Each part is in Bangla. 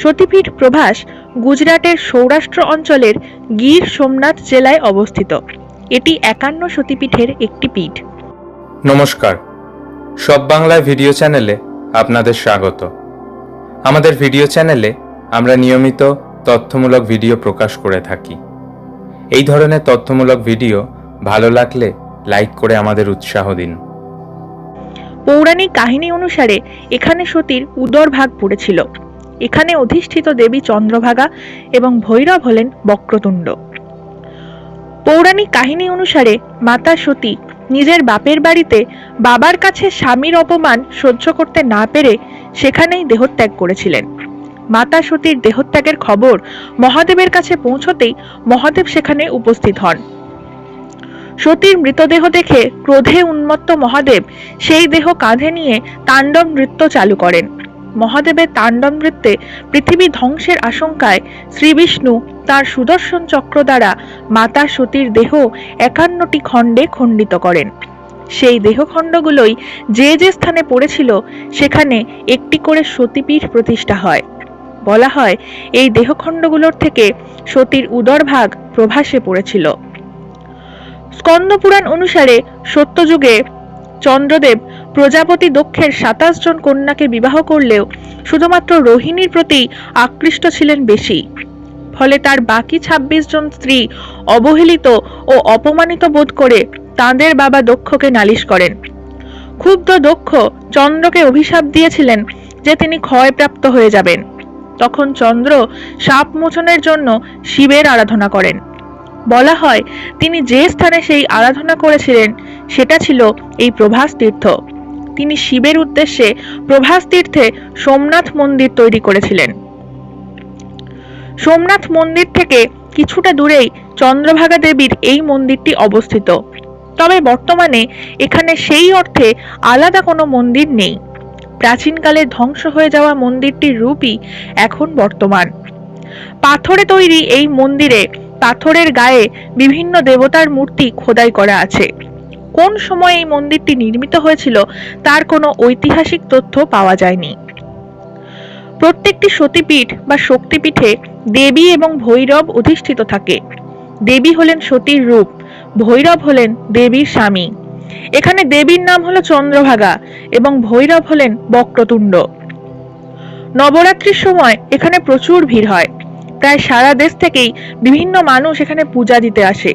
সতীপীঠ প্রভাস গুজরাটের সৌরাষ্ট্র অঞ্চলের গির সোমনাথ জেলায় অবস্থিত। এটি একান্ন সতীপীঠের একটি পীঠ। নমস্কার। সব বাংলা ভিডিও চ্যানেলে আপনাদের স্বাগত। আমাদের ভিডিও চ্যানেলে আমরা নিয়মিত তথ্যমূলক ভিডিও প্রকাশ করে থাকি। এই ধরনের তথ্যমূলক ভিডিও ভালো লাগলে লাইক করে আমাদের উৎসাহ দিন। পৌরাণিক কাহিনী অনুসারে এখানে সতীর উদর ভাগ পড়েছিল। এখানে অধিষ্ঠিত দেবী চন্দ্রভাগা এবং ভৈরব হলেন বক্রতুণ্ড। পৌরাণিক কাহিনী অনুসারে মাতা সতী নিজের বাপের বাড়িতে বাবার কাছে স্বামীর অপমান সহ্য করতে না পেরে সেখানেই দেহত্যাগ করেছিলেন। মাতা সতীর দেহত্যাগের খবর মহাদেবের কাছে পৌঁছতেই মহাদেব সেখানে উপস্থিত হন। সতীর মৃতদেহ দেখে ক্রোধে উন্মত্ত মহাদেব সেই দেহ কাঁধে নিয়ে তাণ্ডব নৃত্য চালু করেন। মহাদেবের তাণ্ডব নৃত্যে পৃথিবী ধ্বংসের আশঙ্কায় শ্রীবিষ্ণু তার সুদর্শন চক্র দ্বারা মাতা সতীর দেহ একান্নটি খণ্ডে খণ্ডিত করেন। সেই দেহখণ্ডগুলোই যে যে স্থানে পড়েছিল, সেখানে একটি করে সতীপীঠ প্রতিষ্ঠা হয়। বলা হয়, এই দেহখণ্ডগুলোর থেকে সতীর উদরভাগ প্রভাসে পড়েছিল। স্কন্দপুরাণ অনুসারে সত্যযুগে চন্দ্রদেব প্রজাপতি দক্ষের সাতাশ জন কন্যাকে বিবাহ করলেও শুধুমাত্র রোহিণীর প্রতি আকৃষ্ট ছিলেন বেশি। ফলে তার বাকি ২৬ জন স্ত্রী অবহেলিত ও অপমানিত বোধ করে তাঁদের বাবা দক্ষকে নালিশ করেন। ক্ষুব্ধ দক্ষ চন্দ্রকে অভিশাপ দিয়েছিলেন যে তিনি ক্ষয়প্রাপ্ত হয়ে যাবেন। তখন চন্দ্র সাপ মোচনের জন্য শিবের আরাধনা করেন। বলা হয়, তিনি যে স্থানে সেই আরাধনা করেছিলেন, সেটা ছিল এই প্রভাস তীর্থ। তিনি শিবের উদ্দেশ্যে প্রভাস তীর্থে সোমনাথ মন্দির তৈরি করেছিলেন। সোমনাথ মন্দির থেকে কিছুটা দূরেই চন্দ্রভাগা দেবীর এই মন্দিরটি অবস্থিত। তবে বর্তমানে এখানে সেই অর্থে আলাদা কোনো মন্দির নেই। প্রাচীনকালে ধ্বংস হয়ে যাওয়া মন্দিরটির রূপই এখন বর্তমান। পাথরে তৈরি এই মন্দিরে পাথরের গায়ে বিভিন্ন দেবতার মূর্তি খোদাই করা আছে। কোন সময় এই মন্দিরটি নির্মিত হয়েছিল তার কোনো ঐতিহাসিক তথ্য পাওয়া যায়নি। প্রত্যেকটি সতীপীঠ বা শক্তিপীঠে দেবী এবং ভৈরব অধিষ্ঠিত থাকে। দেবী হলেন সতীর রূপ, ভৈরব হলেন দেবীর স্বামী। এখানে দেবীর নাম হলো চন্দ্রভাগা এবং ভৈরব হলেন বক্রতুণ্ড। নবরাত্রির সময় এখানে প্রচুর ভিড় হয়। প্রায় সারা দেশ থেকেই বিভিন্ন মানুষ এখানে পূজা দিতে আসে।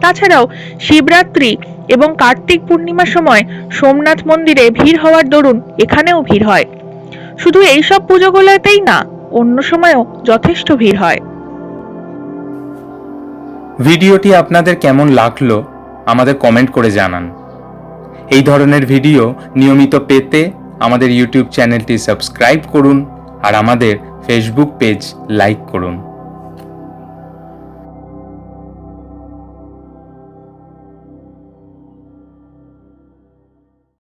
তাছাড়াও শিবরাত্রি এবং কার্তিক পূর্ণিমার সময় সোমনাথ মন্দিরে ভিড় হওয়ার দরুন এখানেও ভিড় হয়। শুধু এইসব পুজোগুলোতেই না, অন্য সময়ও যথেষ্ট ভিড় হয়। ভিডিওটি আপনাদের কেমন লাগল আমাদের কমেন্ট করে জানান। এই ধরনের ভিডিও নিয়মিত পেতে আমাদের ইউটিউব চ্যানেলটি সাবস্ক্রাইব করুন আর আমাদের ফেসবুক পেজ লাইক করুন।